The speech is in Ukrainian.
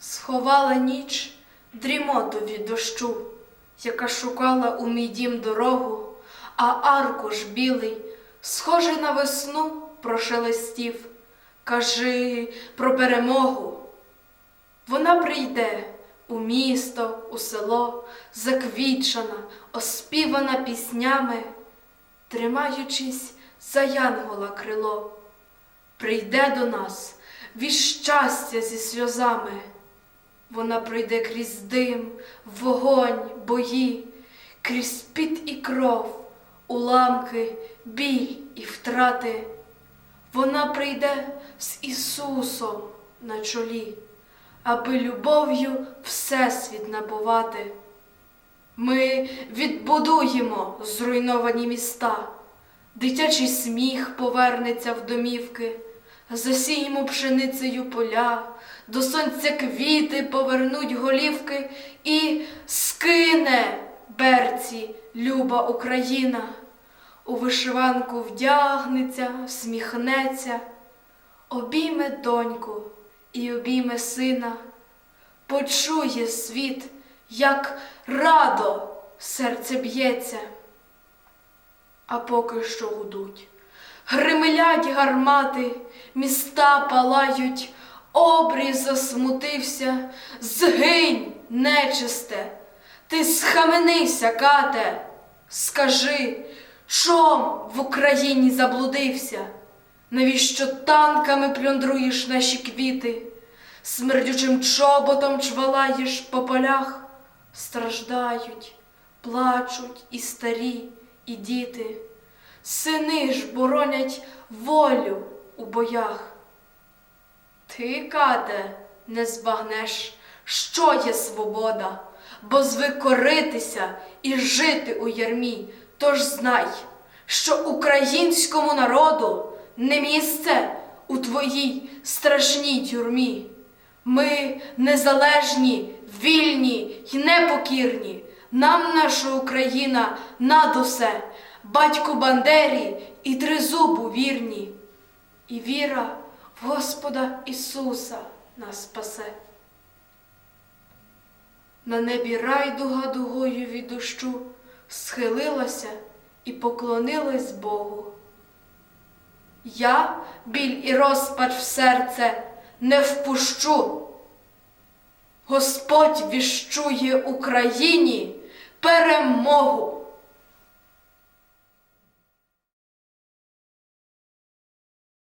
Сховала ніч дрімоту від дощу, яка шукала у мій дім дорогу, а аркуш білий, схожий на весну, прошелестів. Кажи про перемогу. Вона прийде у місто, у село, заквітчана, оспівана піснями, тримаючись за янгола крило, прийде до нас від щастя зі сльозами. Вона прийде крізь дим, вогонь, бої, крізь піт і кров, уламки, біль і втрати. Вона прийде з Ісусом на чолі, аби любов'ю Всесвіт набувати. Ми відбудуємо зруйновані міста, дитячий сміх повернеться в домівки, засіємо пшеницею поля, до сонця квіти повернуть голівки і скине берці люба Україна. У вишиванку вдягнеться, всміхнеться, обійме доньку і обійме сина, почує світ, як радо серце б'ється. А поки що гудуть, гримелять гармати, міста палають, обрій засмутився, згинь, нечисте, ти схаменися, кате, скажи, чом в Україні заблудився? Навіщо танками плюндруєш наші квіти, смердючим чоботом чвалаєш по полях? Страждають, плачуть і старі, і діти, сини ж боронять волю у боях. Ти, кате, не збагнеш, що є свобода, бо звик коритися і жити у ярмі. Тож знай, що українському народу не місце у твоїй страшній тюрмі. Ми незалежні, вільні й непокірні. Нам наша Україна над усе, батьку Бандері і тризубу вірні. І віра в Господа Ісуса нас спасе. На небі райдуга дугою від дощу схилилася і поклонилась Богу. Я біль і розпач в серце не впущу. Господь віщує Україні перемогу.